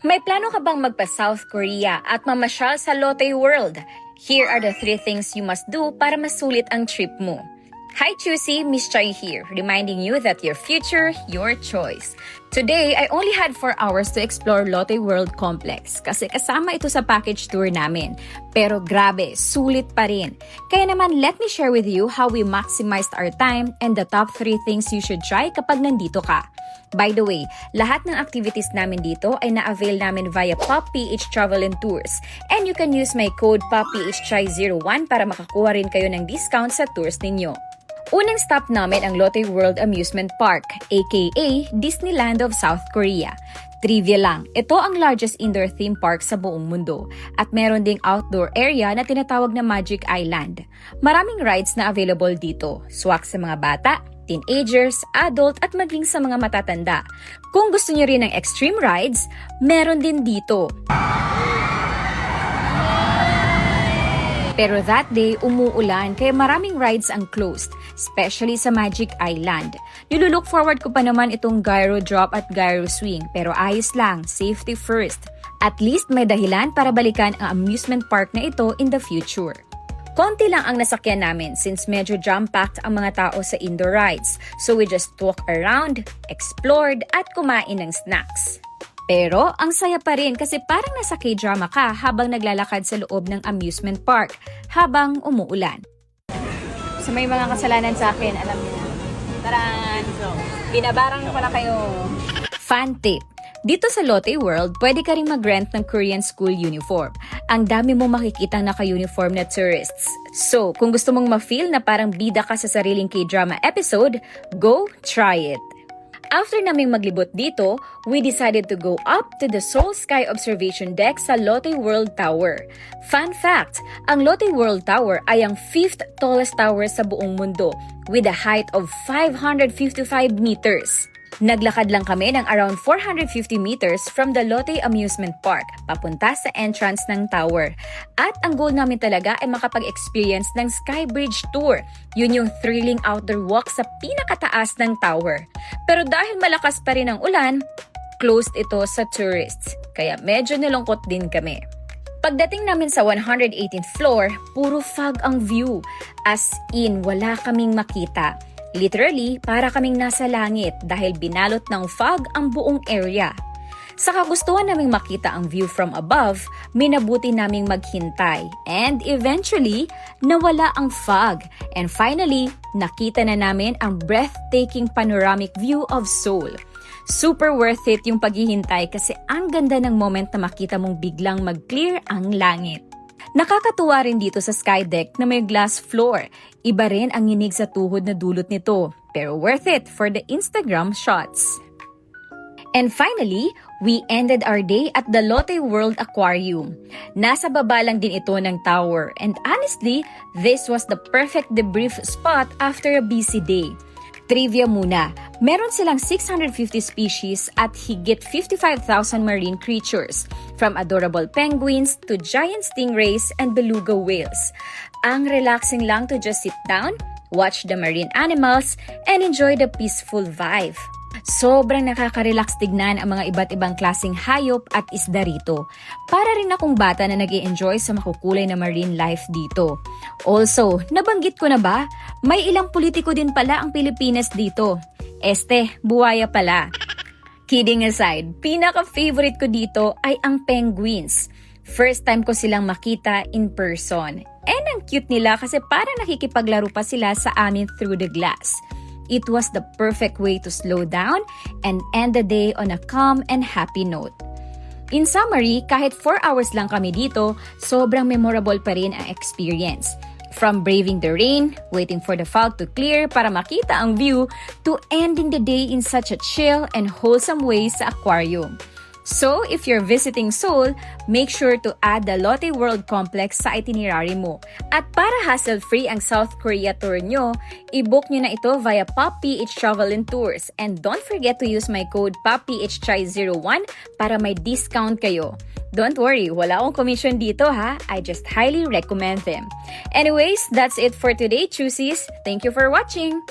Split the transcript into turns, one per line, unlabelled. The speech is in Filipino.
May plano ka bang magpa-South Korea at mamasyal sa Lotte World? Here are the three things you must do para masulit ang trip mo. Hi Chusi, Miss Chai here, reminding you that your future, your choice. Today, I only had 4 hours to explore Lotte World Complex kasi kasama ito sa package tour namin. Pero grabe, sulit pa rin. Kaya naman, let me share with you how we maximized our time and the top 3 things you should try kapag nandito ka. By the way, lahat ng activities namin dito ay na-avail namin via PopPH Travel and Tours. And you can use my code PopPHChai01 para makakuha rin kayo ng discount sa tours ninyo. Unang stop namin ang Lotte World Amusement Park, aka Disneyland of South Korea. Trivia lang, ito ang largest indoor theme park sa buong mundo at meron ding outdoor area na tinatawag na Magic Island. Maraming rides na available dito, swak sa mga bata, teenagers, adult at maging sa mga matatanda. Kung gusto niyo rin ng extreme rides, meron din dito. Pero that day, umuulan kaya maraming rides ang closed, especially sa Magic Island. Nilulook forward ko pa naman itong gyro drop at gyro swing, pero ayos lang, safety first. At least may dahilan para balikan ang amusement park na ito in the future. Konti lang ang nasakyan namin since medyo jam-packed ang mga tao sa indoor rides. So we just walk around, explored, at kumain ng snacks. Pero ang saya pa rin kasi parang nasa K-drama ka habang naglalakad sa loob ng amusement park habang umuulan. So may mga kasalanan sa akin, alam niyo na. Taran! So, binabarang ko na kayo. Fan tip. Dito sa Lotte World, pwede ka rin mag-rent ng Korean school uniform. Ang dami mo makikita naka-uniform na tourists. So, kung gusto mong ma-feel na parang bida ka sa sariling K-drama episode, go try it! After naming maglibot dito, we decided to go up to the Seoul Sky Observation Deck sa Lotte World Tower. Fun fact, ang Lotte World Tower ay ang fifth tallest tower sa buong mundo with a height of 555 meters. Naglakad lang kami ng around 450 meters from the Lotte Amusement Park papunta sa entrance ng tower. At ang goal namin talaga ay makapag-experience ng Sky Bridge Tour. Yun yung thrilling outdoor walk sa pinakataas ng tower. Pero dahil malakas pa rin ang ulan, closed ito sa tourists. Kaya medyo nalungkot din kami. Pagdating namin sa 118th floor, puro fog ang view. As in, wala kaming makita. Literally, para kaming nasa langit dahil binalot ng fog ang buong area. Sa kagustuhan naming makita ang view from above, minabuti naming maghintay. And eventually, nawala ang fog. And finally, nakita na namin ang breathtaking panoramic view of Seoul. Super worth it yung paghihintay kasi ang ganda ng moment na makita mong biglang mag-clear ang langit. Nakakatuwa rin dito sa Skydeck na may glass floor. Iba rin ang nginig sa tuhod na dulot nito, pero worth it for the Instagram shots. And finally, we ended our day at the Lotte World Aquarium. Nasa baba lang din ito ng tower and honestly, this was the perfect debrief spot after a busy day. Trivia muna, meron silang 650 species at higit 55,000 marine creatures, from adorable penguins to giant stingrays and beluga whales. Ang relaxing lang to just sit down, watch the marine animals, and enjoy the peaceful vibe. Sobrang nakaka-relax tignan ang mga iba't ibang klasing hayop at isda rito. Para rin akong bata na nag enjoy sa makukulay na marine life dito. Also, nabanggit ko na ba? May ilang politiko din pala ang Pilipinas dito. Este, buwaya pala. Kidding aside, pinaka-favorite ko dito ay ang penguins. First time ko silang makita in person. And ang cute nila kasi parang nakikipaglaro pa sila sa amin through the glass. It was the perfect way to slow down and end the day on a calm and happy note. In summary, kahit 4 hours lang kami dito, sobrang memorable pa rin ang experience. From braving the rain, waiting for the fog to clear para makita ang view, to ending the day in such a chill and wholesome way sa aquarium. So, if you're visiting Seoul, make sure to add the Lotte World Complex sa itinerary mo. At para hassle-free ang South Korea tour nyo, i-book nyo na ito via PopPH Travel and Tours. And don't forget to use my code PopPHChai01 para may discount kayo. Don't worry, wala akong commission dito ha. I just highly recommend them. Anyways, that's it for today, Choosies. Thank you for watching!